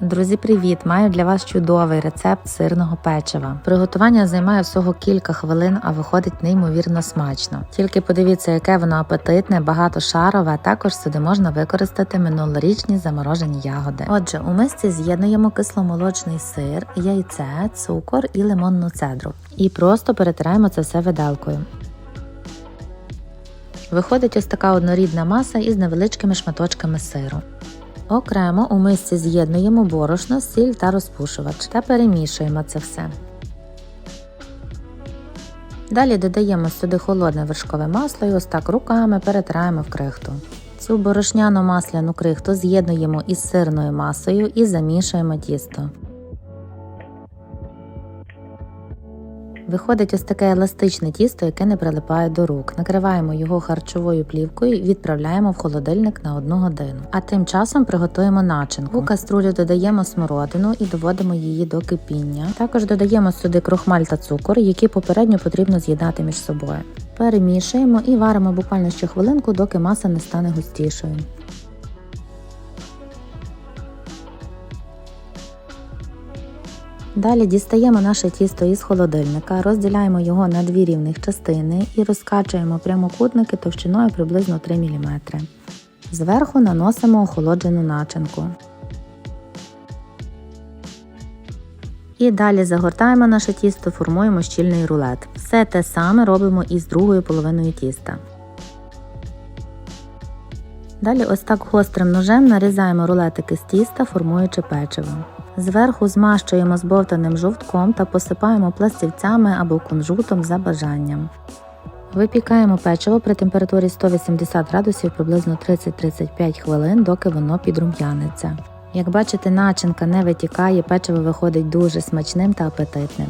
Друзі, привіт! Маю для вас чудовий рецепт сирного печива. Приготування займає всього кілька хвилин, а виходить неймовірно смачно. Тільки подивіться, яке воно апетитне, багатошарове, а також сюди можна використати минулорічні заморожені ягоди. Отже, у мисці з'єднуємо кисломолочний сир, яйце, цукор і лимонну цедру. І просто перетираємо це все виделкою. Виходить ось така однорідна маса із невеличкими шматочками сиру. Окремо у мисці з'єднуємо борошно, сіль та розпушувач та перемішуємо це все. Далі додаємо сюди холодне вершкове масло і ось так руками перетираємо в крихту. Цю борошняну масляну крихту з'єднуємо із сирною масою і замішуємо тісто. Виходить ось таке еластичне тісто, яке не прилипає до рук. Накриваємо його харчовою плівкою і відправляємо в холодильник на 1 годину. А тим часом приготуємо начинку. У каструлю додаємо смородину і доводимо її до кипіння. Також додаємо сюди крохмаль та цукор, які попередньо потрібно з'єднати між собою. Перемішуємо і варимо буквально ще хвилинку, доки маса не стане густішою. Далі дістаємо наше тісто із холодильника, розділяємо його на дві рівних частини і розкачуємо прямокутники товщиною приблизно 3 мм. Зверху наносимо охолоджену начинку. І далі загортаємо наше тісто, формуємо щільний рулет. Все те саме робимо і з другою половиною тіста. Далі ось так гострим ножем нарізаємо рулетики з тіста, формуючи печиво. Зверху змащуємо збовтаним жовтком та посипаємо пластівцями або кунжутом за бажанням. Випікаємо печиво при температурі 180 градусів приблизно 30-35 хвилин, доки воно підрум'яниться. Як бачите, начинка не витікає, печиво виходить дуже смачним та апетитним.